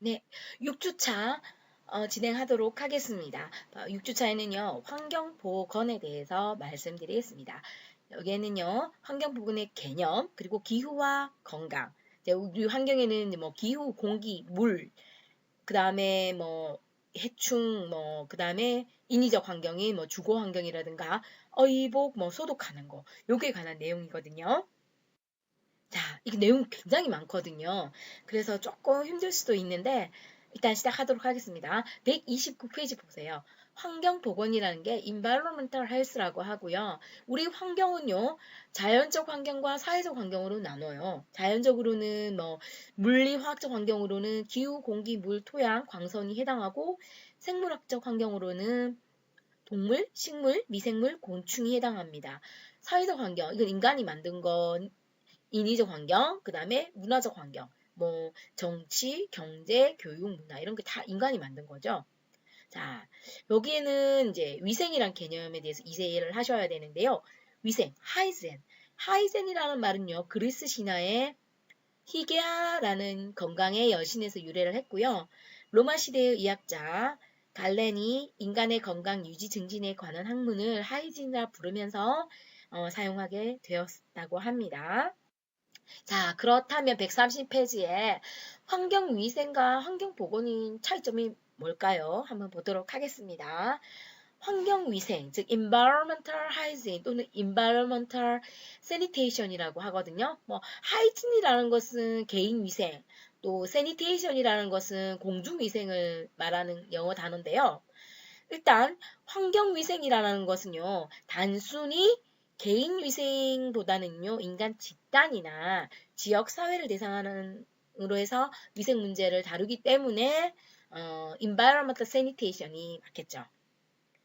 네, 6주차 어, 진행하도록 하겠습니다. 어, 6주차에는요, 환경보건에 대해서 말씀드리겠습니다. 여기에는요, 환경보건의 개념, 그리고 기후와 건강. 우리 환경에는 뭐 기후, 공기, 물, 그 다음에 뭐 해충, 뭐, 그 다음에 인위적 환경이 뭐 주거 환경이라든가 어이복, 뭐 소독하는 거, 요게 관한 내용이거든요. 자, 이게 내용 굉장히 많거든요. 그래서 조금 힘들 수도 있는데 일단 시작하도록 하겠습니다. 129페이지 보세요. 환경보건이라는 게 environmental health라고 하고요. 우리 환경은요, 자연적 환경과 사회적 환경으로 나눠요. 자연적으로는 뭐 물리 화학적 환경으로는 기후, 공기, 물, 토양, 광선이 해당하고 생물학적 환경으로는 동물, 식물, 미생물, 곤충이 해당합니다. 사회적 환경, 이건 인간이 만든 건 인위적 환경, 그 다음에 문화적 환경, 뭐 정치, 경제, 교육, 문화 이런 게 다 인간이 만든 거죠. 자, 여기에는 이제 위생이란 개념에 대해서 이해를 하셔야 되는데요. 위생, 하이젠. 하이젠이라는 말은요, 그리스 신화의 히게아라는 건강의 여신에서 유래를 했고요. 로마 시대의 의학자 갈렌이 인간의 건강 유지 증진에 관한 학문을 하이진이라 부르면서 어, 사용하게 되었다고 합니다. 자, 그렇다면 130페이지에 환경위생과 환경보건의 차이점이 뭘까요? 한번 보도록 하겠습니다. 환경위생, 즉 environmental hygiene 또는 environmental sanitation이라고 하거든요. 뭐 hygieni라는 것은 개인 위생, 또 sanitation이라는 것은 공중 위생을 말하는 영어 단어인데요. 일단 환경위생이라는 것은요, 단순히 개인 위생보다는요, 인간 집단이나 지역 사회를 대상으로 해서 위생 문제를 다루기 때문에 어, environmental sanitation이 맞겠죠.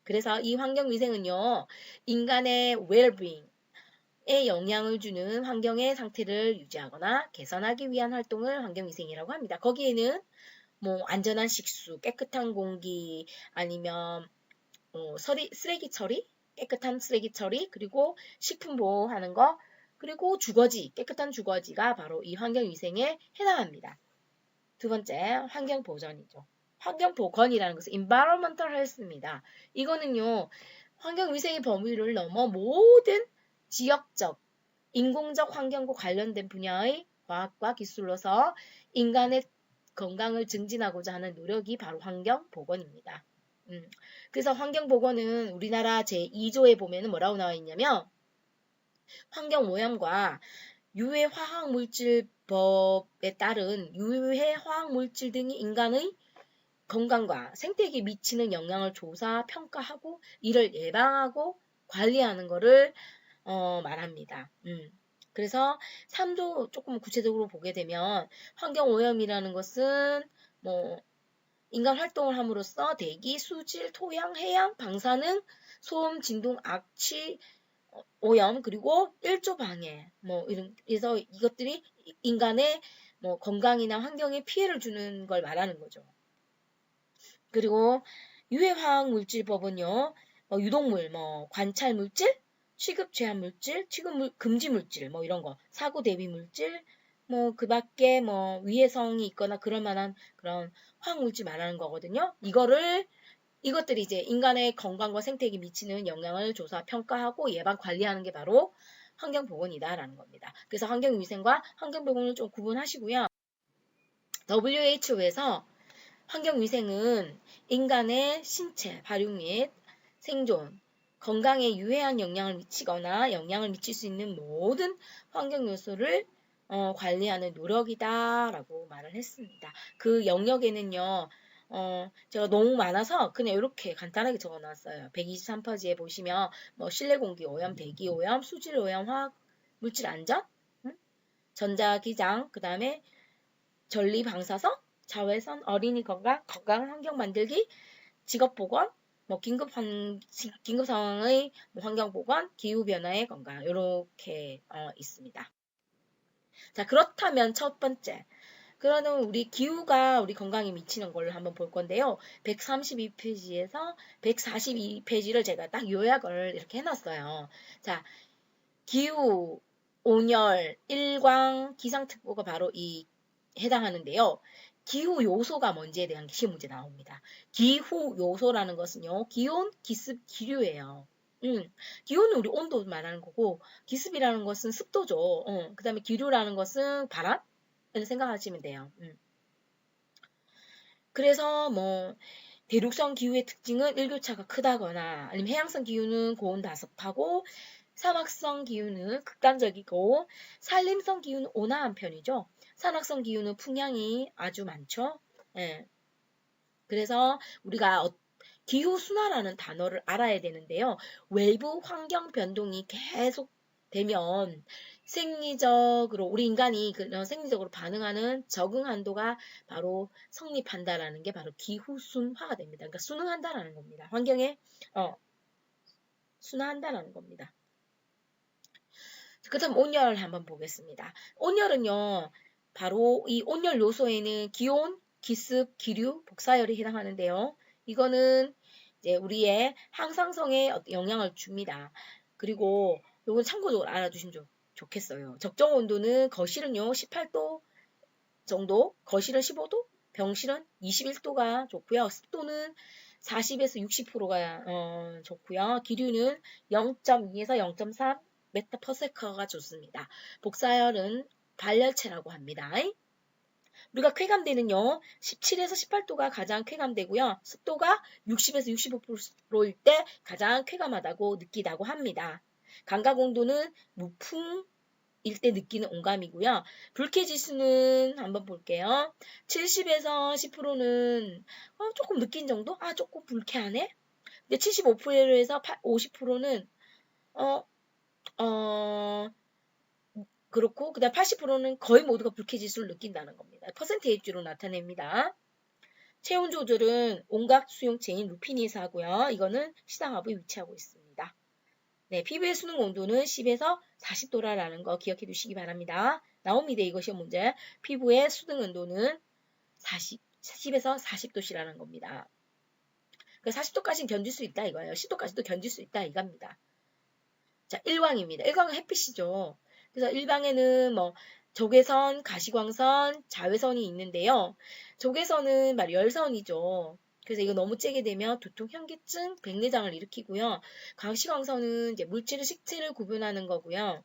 그래서 이 환경 위생은요, 인간의 well-being에 영향을 주는 환경의 상태를 유지하거나 개선하기 위한 활동을 환경 위생이라고 합니다. 거기에는 뭐 안전한 식수, 깨끗한 공기, 아니면 어, 서리, 쓰레기 처리, 깨끗한 쓰레기 처리, 그리고 식품 보호하는 거, 그리고 주거지, 깨끗한 주거지가 바로 이 환경 위생에 해당합니다. 두 번째, 환경 보전이죠. 환경 보건이라는 것은 environmental health입니다. 이거는요, 환경 위생의 범위를 넘어 모든 지역적, 인공적 환경과 관련된 분야의 과학과 기술로서 인간의 건강을 증진하고자 하는 노력이 바로 환경 보건입니다. 음, 그래서 환경 보건은 우리나라 제2조에 보면 은 뭐라고 나와 있냐면 환경 오염과 유해 화학 물질법에 따른 유해 화학 물질 등이 인간의 건강과 생태계에 미치는 영향을 조사, 평가하고 이를 예방하고 관리하는 것을 어, 말합니다. 음. 그래서 3조 조금 구체적으로 보게 되면 환경 오염이라는 것은 뭐 인간 활동을 함으로써 대기, 수질, 토양, 해양, 방사능, 소음, 진동, 악취, 어, 오염 그리고 일조 방해 뭐 이런 그래서 이것들이 인간의 뭐 건강이나 환경에 피해를 주는 걸 말하는 거죠. 그리고 유해화학 물질법은요, 뭐 유독물, 뭐 관찰 물질, 취급 제한 물질, 취급 물, 금지 물질, 뭐 이런 거, 사고 대비 물질, 뭐 그 밖에 뭐 위해성이 있거나 그럴 만한 그런 화학 물질 말하는 거거든요. 이거를 이것들이 이제 인간의 건강과 생태계에 미치는 영향을 조사, 평가하고 예방 관리하는 게 바로 환경보건이다라는 겁니다. 그래서 환경위생과 환경보건을 좀 구분하시고요. WHO에서 환경위생은 인간의 신체, 발육 및 생존, 건강에 유해한 영향을 미치거나 영향을 미칠 수 있는 모든 환경 요소를 어, 관리하는 노력이다라고 말을 했습니다. 그 영역에는요, 어, 제가 너무 많아서 그냥 이렇게 간단하게 적어 놨어요. 123페이지에 보시면 뭐 실내 공기 오염, 대기 오염, 수질 오염, 화학 물질 안전, 응? 전자 기장, 그 다음에 전리 방사선, 자외선, 어린이 건강, 건강한 환경 만들기, 직업 보건, 뭐 긴급 한, 긴급 상황의 뭐 환경 보건, 기후 변화의 건강 이렇게 어, 있습니다. 자 그렇다면 첫 번째 그러면 우리 기후가 우리 건강에 미치는 걸로 한번 볼 건데요. 132페이지에서 142페이지를 제가 딱 요약을 이렇게 해놨어요. 자, 기후, 온열, 일광, 기상특보가 바로 이 해당하는데요. 기후 요소가 뭔지에 대한 시험 문제 나옵니다. 기후 요소라는 것은요, 기온, 기습, 기류예요. 음, 기온은 우리 온도 말하는 거고, 기습이라는 것은 습도죠. 어, 그 다음에 기류라는 것은 바람? 생각하시면 돼요. 음. 그래서 뭐, 대륙성 기후의 특징은 일교차가 크다거나, 아니면 해양성 기후는 고온 다습하고, 사막성 기후는 극단적이고, 산림성 기후는 온화한 편이죠. 산악성 기후는 풍향이 아주 많죠. 예. 그래서 우리가 어- 기후 순화라는 단어를 알아야 되는데요. 외부 환경 변동이 계속 되면 생리적으로 우리 인간이 그런 생리적으로 반응하는 적응 한도가 바로 성립한다라는 게 바로 기후 순화가 됩니다. 그러니까 순응한다라는 겁니다. 환경에 어 순화한다라는 겁니다. 그다음 온열을 한번 보겠습니다. 온열은요. 바로 이 온열 요소에는 기온, 기습, 기류, 복사열이 해당하는데요. 이거는 이제 우리의 항상성에 영향을 줍니다. 그리고 요건 참고적으로 알아두시면 좋, 좋겠어요. 적정 온도는 거실은요 18도 정도, 거실은 15도, 병실은 21도가 좋고요. 습도는 40에서 60%가 어, 좋고요. 기류는 0.2에서 0.3 메타퍼세커가 좋습니다. 복사열은 발열체라고 합니다. 우리가 쾌감대는요, 17에서 18도가 가장 쾌감되고요, 습도가 60에서 65%일 때 가장 쾌감하다고 느끼다고 합니다. 감각 온도는 무풍 일 때 느끼는 온감이고요. 불쾌 지수는 한번 볼게요. 70에서 10%는 어, 조금 느낀 정도? 아, 조금 불쾌하네? 근데 75%에서 50%는 어, 어, 그렇고 그다음 80%는 거의 모두가 불쾌 지수를 느낀다는 겁니다. 퍼센테이지로 나타냅니다. 체온 조절은 온각 수용체인 루피니에서 하고요. 이거는 시상하부에 위치하고 있습니다. 네, 피부의 수능 온도는 10에서 40도라는 거 기억해 두시기 바랍니다. 나옵니다. 이것이 문제. 피부의 수능 온도는 40, 10에서 40도씨라는 겁니다. 40도까지는 견딜 수 있다 이거예요. 10도까지도 견딜 수 있다 이겁니다. 자, 일광입니다. 일광은 햇빛이죠. 그래서 일방에는 뭐 적외선, 가시광선, 자외선이 있는데요. 적외선은 말 열선이죠. 그래서 이거 너무 쬐게 되면 두통, 현기증, 백내장을 일으키고요. 가시광선은 이제 물질의 식체를 구분하는 거고요.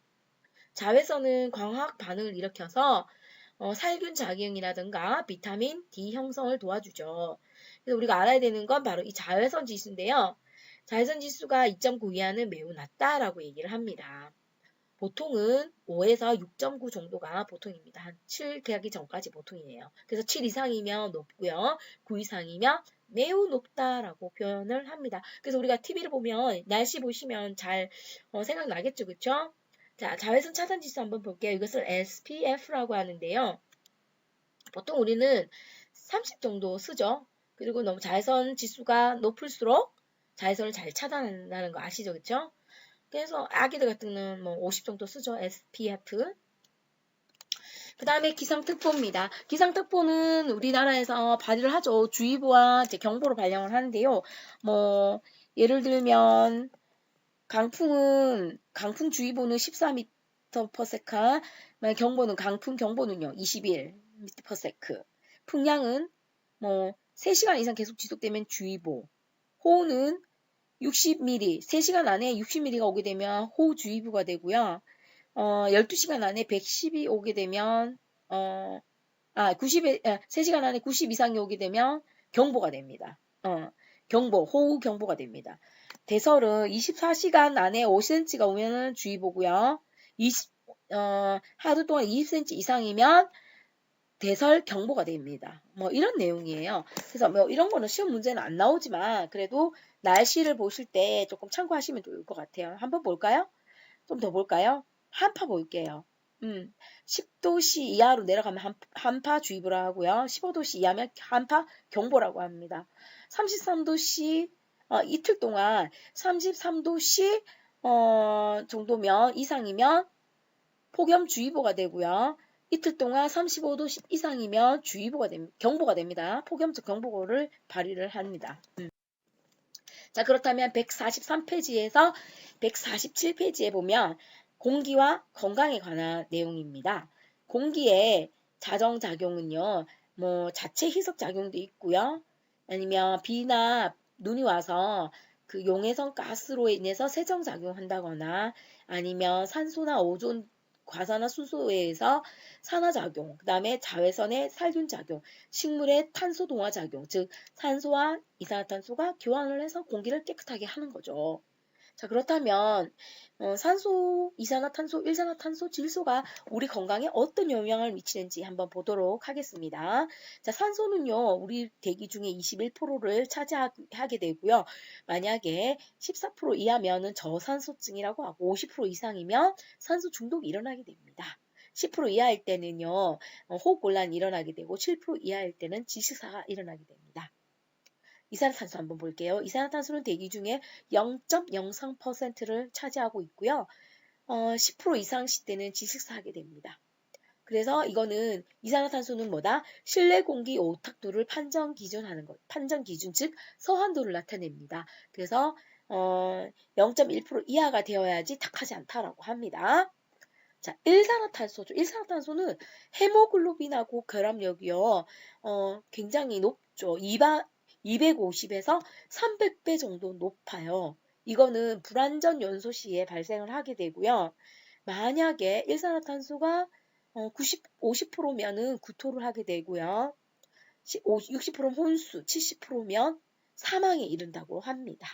자외선은 광학 반응을 일으켜서 어, 살균 작용이라든가 비타민 D 형성을 도와주죠. 그래서 우리가 알아야 되는 건 바로 이 자외선 지수인데요. 자외선 지수가 2.9 이하는 매우 낮다라고 얘기를 합니다. 보통은 5에서 6.9 정도가 보통입니다. 한7 계약이 전까지 보통이에요. 그래서 7 이상이면 높고요. 9 이상이면 매우 높다라고 표현을 합니다. 그래서 우리가 TV를 보면 날씨 보시면 잘 어, 생각나겠죠. 그쵸? 자, 자외선 차단 지수 한번 볼게요. 이것을 SPF라고 하는데요. 보통 우리는 30 정도 쓰죠. 그리고 너무 자외선 지수가 높을수록 자외선을 잘 차단한다는 거 아시죠? 그쵸? 그래서 아기들 같은 경우는 뭐 50 정도 쓰죠. SPF. 그 다음에 기상특보입니다. 기상특보는 우리나라에서 발의를 하죠. 주의보와 이제 경보를 발령을 하는데요. 뭐 예를 들면 강풍은 강풍 주의보는 14m/s, 경보는 강풍 경보는요 21m/s. 풍량은 뭐 3시간 이상 계속 지속되면 주의보. 호우는 60mm, 3시간 안에 60mm가 오게 되면 호우주의보가 되고요. 어, 12시간 안에 110이 오게 되면 어, 아, 90에, 3시간 안에 90 이상이 오게 되면 경보가 됩니다. 어, 경보, 호우 경보가 됩니다. 대설은 24시간 안에 5cm가 오면 주의보고요. 20, 어, 하루 동안 20cm 이상이면 대설 경보가 됩니다. 뭐 이런 내용이에요. 그래서 뭐 이런 거는 시험 문제는 안 나오지만 그래도 날씨를 보실 때 조금 참고하시면 좋을 것 같아요. 한번 볼까요? 좀 더 볼까요? 한파 볼게요. 음, 10도씨 이하로 내려가면 한, 한파 주의보라 하고요. 15도씨 이하면 한파 경보라고 합니다. 33도씨 어, 이틀 동안 33도씨 어, 정도면 이상이면 폭염주의보가 되고요. 이틀 동안 35도 이상이면 주의보가 됩니다. 경보가 됩니다. 폭염적 경보를 발휘를 합니다. 음. 자, 그렇다면 143페이지에서 147페이지에 보면 공기와 건강에 관한 내용입니다. 공기의 자정작용은요, 뭐 자체 희석 작용도 있고요. 아니면 비나 눈이 와서 그 용해성 가스로 인해서 세정 작용한다거나 아니면 산소나 오존 과산화 수소에 의해서 산화작용, 그 다음에 자외선의 살균작용, 식물의 탄소 동화작용, 즉 산소와 이산화탄소가 교환을 해서 공기를 깨끗하게 하는 거죠. 자 그렇다면 어, 산소, 이산화탄소, 일산화탄소, 질소가 우리 건강에 어떤 영향을 미치는지 한번 보도록 하겠습니다. 자 산소는요 우리 대기 중에 21%를 차지하게 되고요. 만약에 14% 이하면은 저산소증이라고 하고 50% 이상이면 산소 중독이 일어나게 됩니다. 10% 이하일 때는요 어, 호흡곤란이 일어나게 되고 7% 이하일 때는 지식사가 일어나게 됩니다. 이산화탄소 한번 볼게요. 이산화탄소는 대기 중에 0.03%를 차지하고 있고요. 어, 10% 이상 시대는 지식사하게 됩니다. 그래서 이거는 이산화탄소는 뭐다? 실내 공기 오탁도를 판정 기준하는 것, 판정 기준 즉 서한도를 나타냅니다. 그래서 어, 0.1% 이하가 되어야지 탁하지 않다라고 합니다. 자, 일산화탄소죠. 일산화탄소는 헤모글로빈하고 결합력이요. 어, 굉장히 높죠. 250에서 300배 정도 높아요. 이거는 불완전 연소 시에 발생을 하게 되고요. 만약에 일산화탄소가 90, 50%면은 구토를 하게 되고요. 60%는 혼수, 70%면 사망에 이른다고 합니다.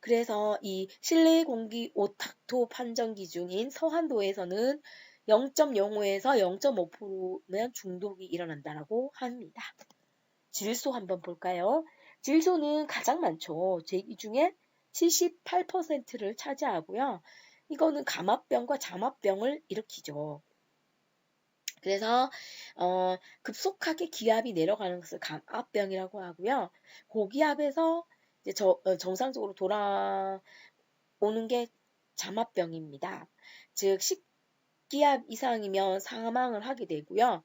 그래서 이 실내 공기 오탁토 판정 기준인 서한도에서는 0.05에서 0.5%면 중독이 일어난다고 합니다. 질소 한번 볼까요? 질소는 가장 많죠. 제2 중에 78%를 차지하고요. 이거는 감압병과 잠압병을 일으키죠. 그래서 어, 급속하게 기압이 내려가는 것을 감압병이라고 하고요. 고기압에서 이제 저, 어, 정상적으로 돌아오는 게 잠압병입니다. 즉 식기압 이상이면 사망을 하게 되고요.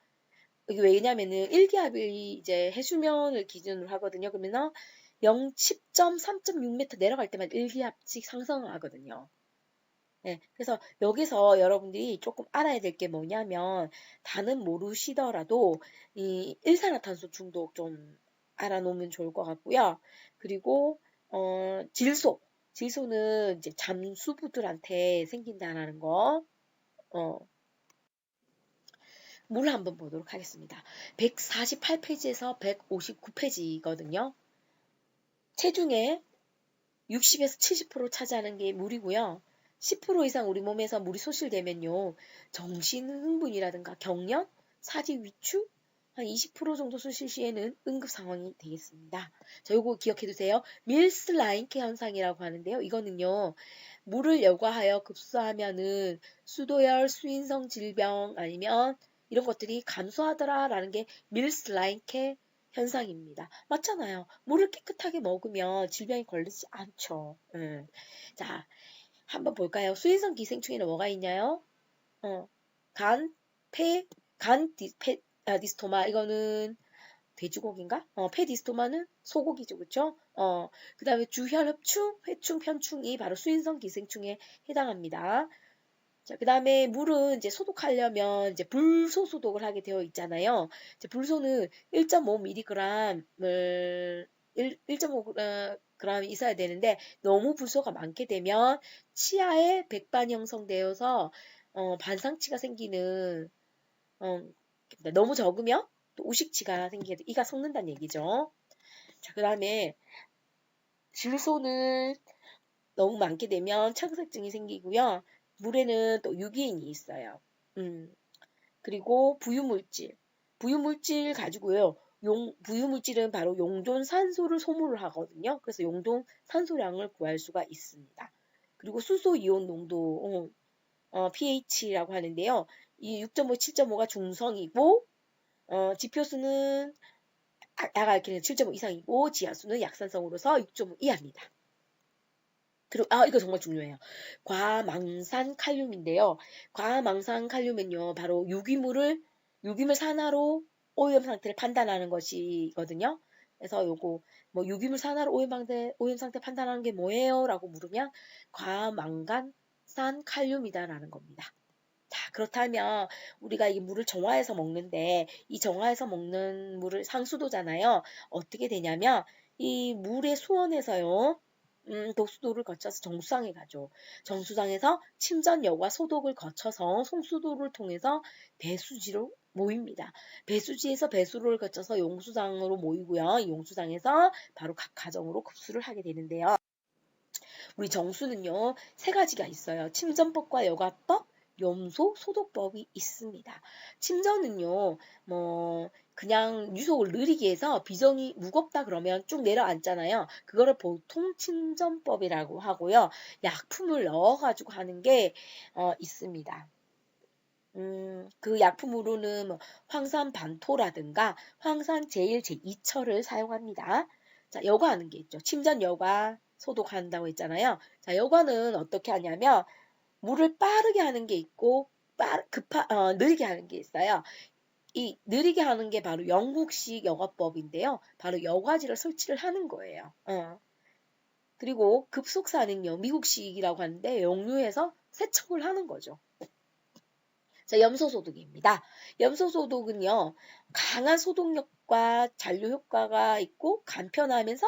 이게 왜냐면은 1기압이 이제 해수면을 기준으로 하거든요. 그러면 0, 10.3.6m 내려갈 때만 1기압씩 상승을 하거든요. 네, 그래서 여기서 여러분들이 조금 알아야 될 게 뭐냐면 다는 모르시더라도 이 일산화탄소 중독 좀 알아놓으면 좋을 것 같고요. 그리고 어, 질소, 질소는 이제 잠수부들한테 생긴다는 거. 어, 물 한번 보도록 하겠습니다. 148페이지에서 159페이지거든요. 체중의 60에서 70% 차지하는 게 물이고요. 10% 이상 우리 몸에서 물이 소실되면요. 정신 흥분이라든가 경련, 사지 위축, 한 20% 정도 소실 시에는 응급 상황이 되겠습니다. 자, 요거 기억해 두세요. 밀스 라인케 현상이라고 하는데요. 이거는요. 물을 여과하여 급수하면은 수도열, 수인성 질병 아니면 이런 것들이 감소하더라라는 게 밀스 라인케 현상입니다. 맞잖아요. 물을 깨끗하게 먹으면 질병이 걸리지 않죠. 음. 자, 한번 볼까요? 수인성 기생충에는 뭐가 있냐요? 어, 간, 폐, 간 디, 페, 아, 디스토마 이거는 돼지고기인가? 어, 페디스토마는 소고기죠, 그렇죠? 어, 그다음에 주혈흡충, 회충, 편충이 바로 수인성 기생충에 해당합니다. 자, 그 다음에 물은 이제 소독하려면 이제 불소 소독을 하게 되어 있잖아요. 이제 불소는 1.5mg을 1.5g 있어야 되는데 너무 불소가 많게 되면 치아에 백반이 형성되어서 어, 반상치가 생기는 어, 너무 적으면 또 우식치가 생기게 돼 이가 썩는다는 얘기죠. 자, 그 다음에 질소는 너무 많게 되면 청색증이 생기고요. 물에는 또 유기인이 있어요. 음. 그리고 부유물질. 부유물질 가지고요. 용, 부유물질은 바로 용존 산소를 소모를 하거든요. 그래서 용존 산소량을 구할 수가 있습니다. 그리고 수소 이온 농도 어, 어, pH라고 하는데요. 이 6.5, 7.5가 중성이고 어, 지표수는 아, 아까 이렇게 7.5 이상이고 지하수는 약산성으로서 6.5 이하입니다. 그리고 아 이거 정말 중요해요. 과망산 칼륨인데요. 과망산 칼륨은요 바로 유기물을 유기물 산화로 오염 상태를 판단하는 것이거든요. 그래서 요거 뭐 유기물 산화로 오염 상태 오염 상태 판단하는 게 뭐예요?라고 물으면 과망간산 칼륨이다라는 겁니다. 자, 그렇다면 우리가 이 물을 정화해서 먹는데 이 정화해서 먹는 물을 상수도잖아요. 어떻게 되냐면 이 물의 수원에서요. 음, 독수도를 거쳐서 정수장에 가죠. 정수장에서 침전여과 소독을 거쳐서 송수도를 통해서 배수지로 모입니다. 배수지에서 배수로를 거쳐서 용수장으로 모이고요. 이 용수장에서 바로 각 가정으로 급수를 하게 되는데요. 우리 정수는요, 세 가지가 있어요. 침전법과 여과법, 염소, 소독법이 있습니다. 침전은요, 뭐, 그냥 유속을 느리게 해서 비정이 무겁다 그러면 쭉 내려앉잖아요. 그거를 보통 침전법이라고 하고요. 약품을 넣어가지고 하는 게 어, 있습니다. 음, 그 약품으로는 뭐 황산 반토라든가 황산 제일 제2철을 사용합니다. 자, 여과하는 게 있죠. 침전 여과 소독한다고 했잖아요. 자, 여과는 어떻게 하냐면 물을 빠르게 하는 게 있고 빠, 급하, 어, 느리게 하는 게 있어요. 이 느리게 하는 게 바로 영국식 여과법인데요. 바로 여과지를 설치를 하는 거예요. 어. 그리고 급속사는요. 미국식이라고 하는데 용류에서 세척을 하는 거죠. 자, 염소소독입니다. 염소소독은요. 강한 소독력과 잔류 효과가 있고 간편하면서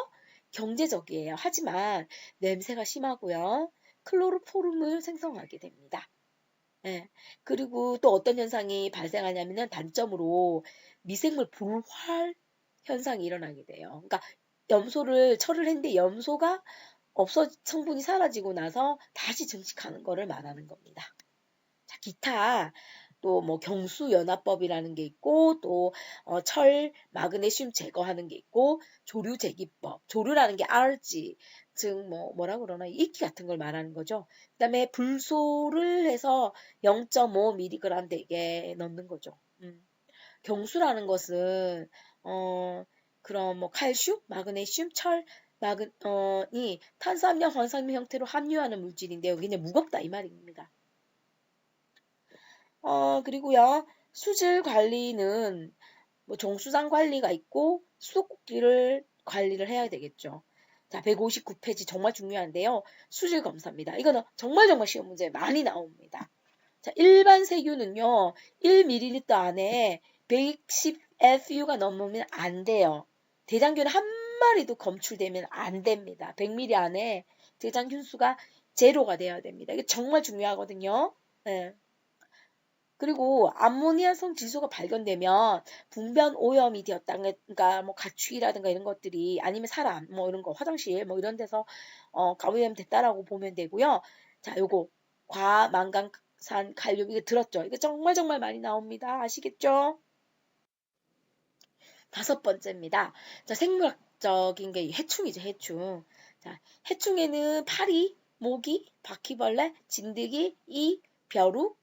경제적이에요. 하지만 냄새가 심하고요. 클로로포름을 생성하게 됩니다. 예. 그리고 또 어떤 현상이 발생하냐면은 단점으로 미생물 불활 현상이 일어나게 돼요. 그러니까 염소를 처를 했는데 염소가 없어 성분이 사라지고 나서 다시 증식하는 거를 말하는 겁니다. 자, 기타 또 뭐 경수 연화법이라는 게 있고 또철 어, 마그네슘 제거하는 게 있고 조류 제기법. 조류라는 게 RG 즉뭐 뭐라 그러나 이끼 같은 걸 말하는 거죠. 그다음에 불소를 해서 0.5mg 되게 넣는 거죠. 음. 경수라는 것은 어 그런 뭐 칼슘, 마그네슘, 철, 마그 어이 탄수화물, 황산염 형태로 함유하는 물질인데 여기는 무겁다 이 말입니다. 어 그리고요 수질 관리는 뭐 종수장 관리가 있고 수도꼭지를 관리를 해야 되겠죠. 자, 159페이지 정말 중요한데요. 수질 검사입니다. 이거는 정말 정말 시험 문제 많이 나옵니다. 자, 일반 세균은요. 1ml 안에 110FU가 넘으면 안 돼요. 대장균 한 마리도 검출되면 안 됩니다. 100ml 안에 대장균 수가 제로가 돼야 됩니다. 이게 정말 중요하거든요. 네. 그리고 암모니아성 질소가 발견되면 분변 오염이 되었다. 그러니까 뭐 가축이라든가 이런 것들이 아니면 사람 뭐 이런 거 화장실 뭐 이런 데서 어 가오염 됐다라고 보면 되고요. 자, 요거 과 망간 산 칼륨 이거 들었죠? 이거 정말 정말 많이 나옵니다. 아시겠죠? 다섯 번째입니다. 자, 생물학적인 게 해충이죠, 해충. 자, 해충에는 파리, 모기, 바퀴벌레, 진드기, 이, 벼룩,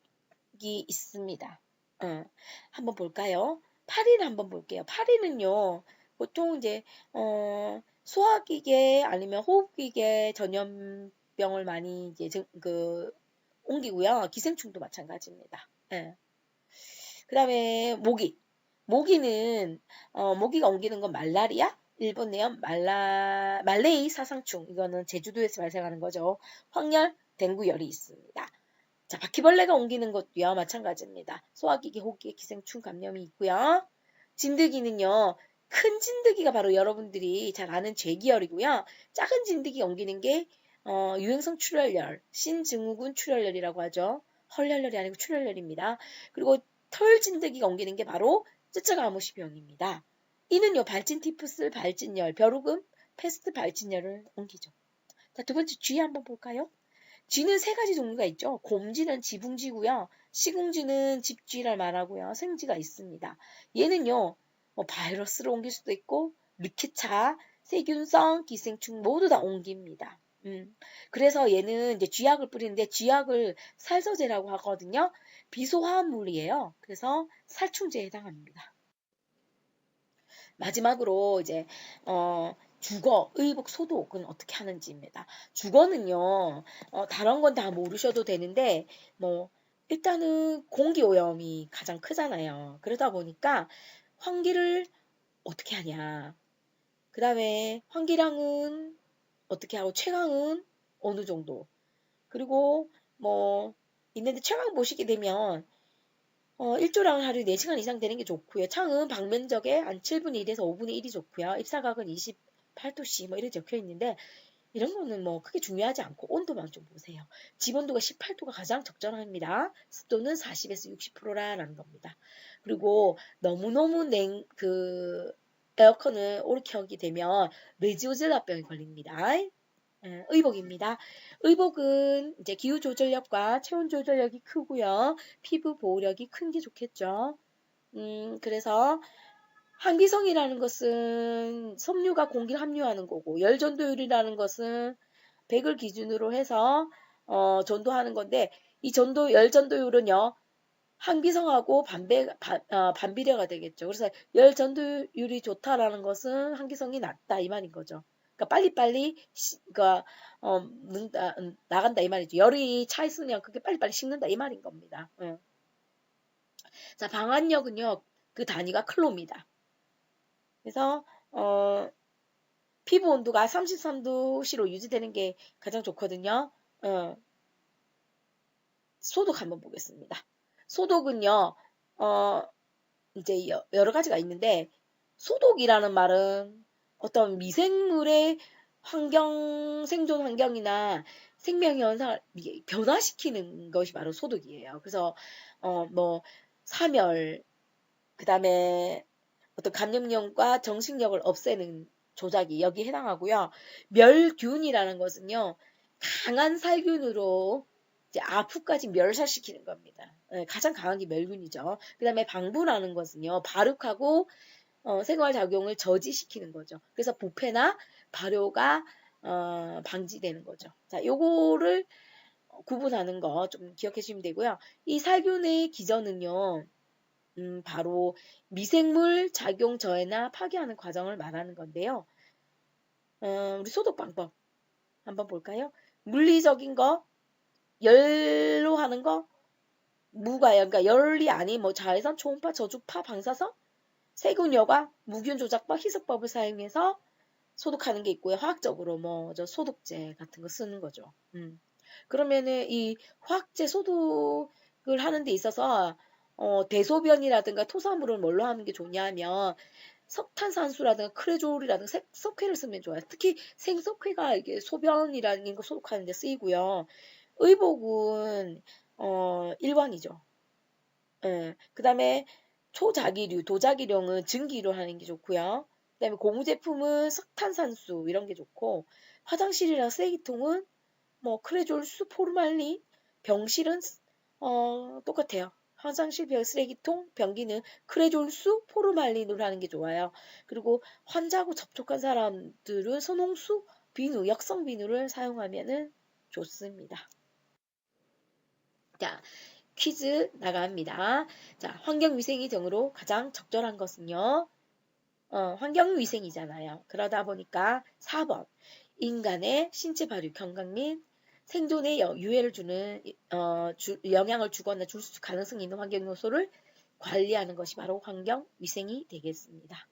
이 있습니다. 어, 한번 볼까요? 파리를 한번 볼게요. 파리는요, 보통 이제, 어, 소화기계 아니면 호흡기계 전염병을 많이 이제 그 옮기고요. 기생충도 마찬가지입니다. 예. 그 다음에 모기. 모기는, 어, 모기가 옮기는 건 말라리아, 일본 내염, 말라, 말레이 사상충. 이거는 제주도에서 발생하는 거죠. 황열, 댕구열이 있습니다. 자, 바퀴벌레가 옮기는 것도요, 마찬가지입니다. 소화기계, 호기계, 기생충 감염이 있고요. 진드기는요, 큰 진드기가 바로 여러분들이 잘 아는 죄기열이고요. 작은 진드기 옮기는 게 어, 유행성 출혈열, 신증후군 출혈열이라고 하죠. 헐혈열이 아니고 출혈열입니다. 그리고 털 진드기가 옮기는 게 바로 쯔쯔가무시병입니다. 이는요, 발진 티푸스, 발진열, 벼룩음, 패스트 발진열을 옮기죠. 자, 두 번째 쥐 한번 볼까요? 쥐는 세 가지 종류가 있죠. 곰쥐는 지붕쥐고요. 시궁쥐는 집쥐를 말하고요. 생쥐가 있습니다. 얘는요. 뭐 바이러스를 옮길 수도 있고 리케차, 세균성, 기생충 모두 다 옮깁니다. 음, 그래서 얘는 이제 쥐약을 뿌리는데 쥐약을 살서제라고 하거든요. 비소화합물이에요. 그래서 살충제에 해당합니다. 마지막으로 이제 어, 주거, 의복, 소독은 어떻게 하는지입니다. 주거는요, 어, 다른 건 다 모르셔도 되는데, 뭐, 일단은 공기 오염이 가장 크잖아요. 그러다 보니까 환기를 어떻게 하냐. 그 다음에 환기량은 어떻게 하고 최강은 어느 정도. 그리고 뭐 있는데 창을 보시게 되면 어, 일조량은 하루에 4시간 이상 되는 게 좋고요. 창은 방면적에 한 7분의 1에서 5분의 1이 좋고요. 입사각은 28도씨 뭐 이렇게 적혀 있는데 이런 거는 뭐 크게 중요하지 않고 온도만 좀 보세요. 집 온도가 18도가 가장 적절합니다. 습도는 40에서 60%라는 겁니다. 그리고 너무너무 냉, 그, 에어컨을 오래 켜게 되면 레지오젤라병이 걸립니다. 예, 의복입니다. 의복은 이제 기후 조절력과 체온 조절력이 크고요. 피부 보호력이 큰 게 좋겠죠. 음, 그래서 항기성이라는 것은 섬유가 공기를 함유하는 거고 열 전도율이라는 것은 100을 기준으로 해서 어, 전도하는 건데 이 전도 열 전도율은요. 항기성하고 반배 반, 어, 반비례가 되겠죠. 그래서 열 전도율이 좋다라는 것은 항기성이 낮다 이 말인 거죠. 그러니까 빨리빨리 시, 그러니까 어, 는다, 음, 나간다 이 말이죠. 열이 차 있으면 그게 빨리빨리 식는다 이 말인 겁니다. 예. 자 방한력은요 그 단위가 클로입니다. 그래서 어, 피부 온도가 33도씨로 유지되는 게 가장 좋거든요. 어, 소독 한번 보겠습니다. 소독은요, 어, 이제 여, 여러 가지가 있는데, 소독이라는 말은 어떤 미생물의 환경, 생존 환경이나 생명 현상을 변화시키는 것이 바로 소독이에요. 그래서, 어, 뭐, 사멸, 그 다음에 어떤 감염력과 정식력을 없애는 조작이 여기 해당하고요. 멸균이라는 것은요, 강한 살균으로 이제 아프까지 멸살시키는 겁니다. 예, 가장 강한 게 멸균이죠. 그 다음에 방부라는 것은요, 발육하고 어, 생활작용을 저지시키는 거죠. 그래서 부패나 발효가 어, 방지되는 거죠. 자, 요거를 구분하는 거 좀 기억해 주시면 되고요. 이 살균의 기전은요, 음, 바로 미생물 작용 저해나 파괴하는 과정을 말하는 건데요. 어, 우리 소독 방법 한번 볼까요? 물리적인 거, 열로 하는 거, 무가요. 그러니까 열이 아닌 뭐 자외선, 초음파, 저주파, 방사선, 세균 여과, 무균 조작법, 희석법을 사용해서 소독하는 게 있고요. 화학적으로 뭐 저 소독제 같은 거 쓰는 거죠. 음. 그러면은 이 화학제 소독을 하는 데 있어서 어, 대소변이라든가 토사물을 뭘로 하는 게 좋냐면 석탄산수라든가 크레졸이라든가 석회를 쓰면 좋아요. 특히 생석회가 이게 소변이라는 거 소독하는 데 쓰이고요. 의복은 어, 일반이죠. 예. 그 다음에 초자기류, 도자기룡은 증기로 하는 게 좋고요. 그 다음에 고무 제품은 석탄산수 이런 게 좋고 화장실이랑 쓰레기통은 뭐 크레졸 수, 포르말린, 병실은 어, 똑같아요. 화장실 별 쓰레기통, 변기는 크레졸수, 포르말린으로 하는 게 좋아요. 그리고 환자하고 접촉한 사람들은 선홍수, 비누, 역성 비누를 사용하면 좋습니다. 자, 퀴즈 나갑니다. 자, 환경위생이 등으로 가장 적절한 것은요. 어, 환경위생이잖아요. 그러다 보니까 4번 인간의 신체 발육 건강 및 생존에 유해를 주는 어, 주, 영향을 주거나 줄 가능성이 있는 환경 요소를 관리하는 것이 바로 환경 위생이 되겠습니다.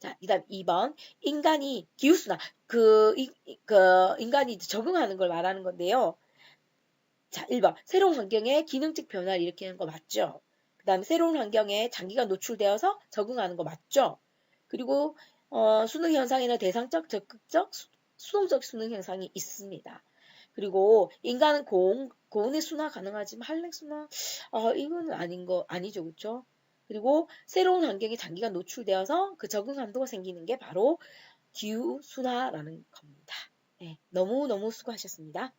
자, 그다음 2번 인간이 기후 순환 그, 이, 그 인간이 적응하는 걸 말하는 건데요. 자, 1번. 새로운 환경에 기능적 변화를 일으키는 거 맞죠? 그 다음에 새로운 환경에 장기간 노출되어서 적응하는 거 맞죠? 그리고 어, 수능 현상에는 대상적, 적극적, 수, 수동적 수능 현상이 있습니다. 그리고 인간은 고온, 고온의 순화 가능하지만 한랭 순화, 어, 이거는 아닌 거, 아니죠. 그쵸? 그리고 새로운 환경에 장기간 노출되어서 그 적응 한도가 생기는 게 바로 기후 순화라는 겁니다. 네, 너무너무 수고하셨습니다.